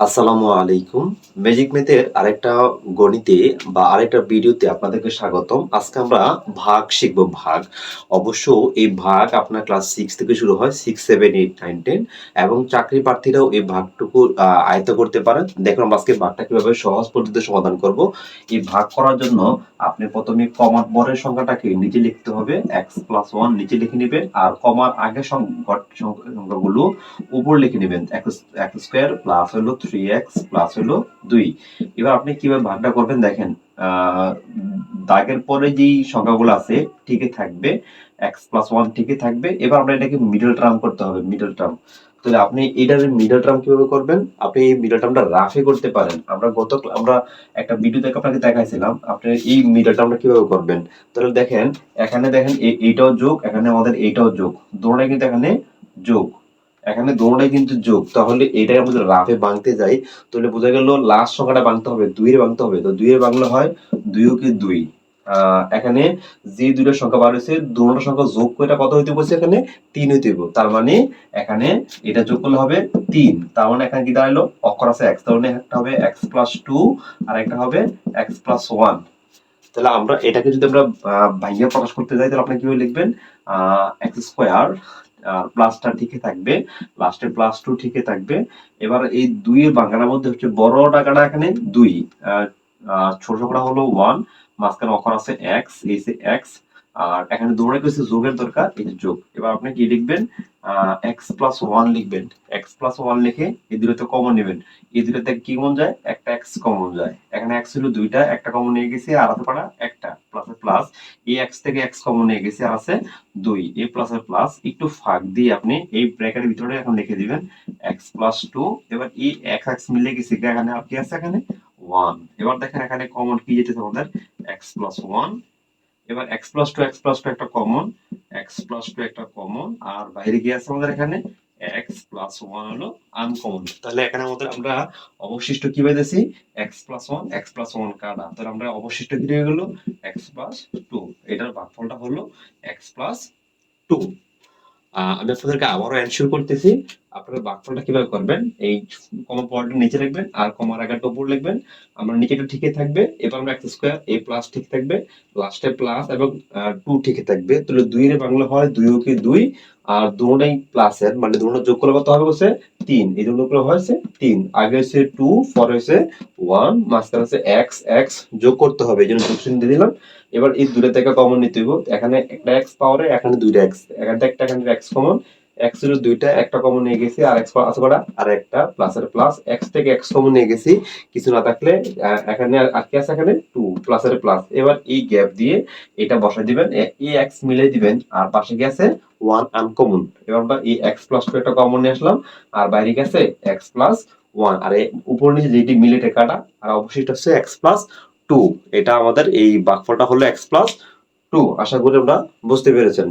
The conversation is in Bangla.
আসসালামু আলাইকুম। ম্যাজিক মেথের আরেকটা গণিতে বা আরেকটা ভিডিওতে আপনাদেরকে স্বাগতম। আজকে আমরা ভাগ শিখব, ভাগ। অবশ্য এই ভাগ আপনার ক্লাস সিক্স থেকে শুরু হয় six seven eight nine ten এবং চাকরি প্রার্থীরাও এই ভাগটুকু আয়ত্ত করতে পারেন। দেখুন আমরা আজকে ভাগটা কীভাবে সহজ পদ্ধতিতে সমাধান করব। এই ভাগ করার জন্য আপনি প্রথমে কমার পরের সংখ্যাটাকে নিচে লিখতে হবে। এক্স প্লাস ওয়ান নিচে লিখে নেবেন আর কমার আগে সংখ্যাগুলো উপর লিখে নেবেন। এক্স এক্স স্কোয়ার প্লাস হলো থ্রি এক্স প্লাস হলো দুই। এবার আপনি কীভাবে ভাগটা করবেন দেখেন দাগের পরে যেই সংখ্যাগুলো আছে, ঠিকই থাকবে এক্স প্লাস ওয়ান ঠিকই থাকবে। এবার আমরা এটাকে মিডল টার্ম করতে হবে মিডল টার্ম তাহলে আপনি এটার মিডল টার্ম কীভাবে করবেন? আপনি এই মিডল টার্মটা রাফে করতে পারেন। আমরা গত আমরা একটা ভিডিও দেখে আপনাকে দেখাইছিলাম, আপনি এই মিডল টার্মটা কীভাবে করবেন? তাহলে দেখেন, এখানে দেখেন এই- এইটাও যোগ, এখানে আমাদের এইটাও যোগ। দুটোটাই কিন্তু এখানে যোগ। এখানে দুটোটাই কিন্তু যোগ। তাহলে এটাই আমাদের রাফে ভাঙতে যাই, তাহলে বোঝা গেল লাস্ট সংখ্যাটা ভাঙতে হবে, দুইয়ের ভাঙতে হবে। তো দুইয়ের বাংলা হয় দুইও কি দুই। এখানে যে দুইটা সংখ্যা বার হয়েছে, দুটোটা সংখ্যা যোগ করে কত হইতে বলছে এখানে? তিন হইতে। তার মানে এখানে এটা যোগ করলে হবে তিন। তার মানে এখানে কি দাঁড়াল? অক্ষর আছে এক্স তার মানে একটা হবে এক্স প্লাস টু আর একটা হবে এক্স প্লাস ওয়ান তাহলে আমরা এটাকে যদি আমরা ভাঙিয়ে প্রকাশ করতে যাই, তাহলে আপনি কীভাবে লিখবেন? আহ এক্স স্কোয়ার প্লাসটা ঠিকই থাকবে লাস্টে প্লাস টু ঠিকই থাকবে। এবার এই দুইয়ের বাংলার মধ্যে হচ্ছে বড় টাকাটা এখানে দুই ছোট সংখ্যাটা হলো ওয়ান মাঝখানে অক্ষর আছে এক্স এই যে এক্স আর এখানে দৌড়ে গেছে যোগের দরকার, এই যে যোগ। এবার আপনি কি লিখবেন? এক্স প্লাস ওয়ান লিখবেন। এক্স প্লাস ওয়ান লিখে এই দুটোতে কমন নেবেন। এই দুটোতে কি কমন যায়? একটা এক্স কমন যায়। এখানে এক্স হলো দুইটা, একটা কমন নিয়ে গেছে, আর পারা একটা প্লাস এই এক্স থেকে এক্স কমন নিয়ে গেছে আর আছে দুই। এ প্লাস এর প্লাস একটু ফাঁক দিয়ে আপনি এই ব্র্যাকেটের ভিতরে এখন লিখে দিবেন এক্স প্লাস টু এবার এই এক্স এক্স মিলে গেছে এখানে আর কি আছে এখানে? ওয়ান এবার দেখেন এখানে কমন কি যেতেছে আমাদের? এক্স প্লাস ওয়ান এবার x plus two x plus two একটা কমন এক্স প্লাস টু একটা কমন আর বাইরে গিয়ে আছে আমাদের এখানে? এক্স প্লাস ওয়ান হলো আনকমন তাহলে এখানে আমাদের আমরা অবশিষ্ট কি পাইতেছি x plus one x plus one কাটা তাহলে আমরা অবশিষ্ট কি রয়ে গেলো? এক্স প্লাস টু এটার ভাগফলটা হলো এক্স প্লাস টু আমি আপনাদেরকে আবারও এনশিওর করতেছি আপনারা ভাগফলটা কীভাবে করবেন? এই কমা পয়েন্টটা নিচে লিখবেন, আর কমার আগারটা উপর লিখবেন। আমরা নিচেটা ঠিকই থাকবে, এবার আমরা এক্স স্কোয়ার এ প্লাস ঠিক থাকবে লাস্টে প্লাস এবং টু ঠিকই থাকবে। তাহলে দুই এর বাংলা হয় দুইও কি দুই, আর দুটোটাই প্লাসের মানে দুটো যোগ করলে কত হবে বলছে? তিন। এই দুটো করে হয়েছে তিন। আগে হচ্ছে টু পরে হয়েছে ওয়ান মাঝখানে হচ্ছে এক্স এক্স যোগ করতে হবে, এই জন্য যোগ চিহ্ন দিয়ে দিলাম। এবার এই দুটো থেকে কমন নিতে হইব। এখানে একটা এক্স পাওয়ারে এখানে দুইটা এক্স এখানে একটা, এখানে এক্স কমন এক্সের দুইটা, একটা কমন নিয়ে গেছি, আর এক্স আছে কটা? আর একটা প্লাস এর প্লাস এক্স থেকে এক্স কমন নিয়ে গেছি, কিছু না থাকলে এখানে আর কি আছে এখানে? টু প্লাস এর প্লাস এবার এই গ্যাপ দিয়ে এটা বসাই দিবেন এই এক্স মিলে দিবেন, আর পাশে গেছে ওয়ান আনকমন এবার আমরা এই এক্স প্লাস টু একটা কমন নিয়ে আসলাম, আর বাইরে গেছে এক্স প্লাস ওয়ান আর উপর নিচে যেটি মিলে কাটা, আর অবশিষ্ট হচ্ছে এক্স প্লাস টু এটা আমাদের এই বাকফলটা হলো এক্স প্লাস টু আশা করি আমরা বুঝতে পেরেছেন।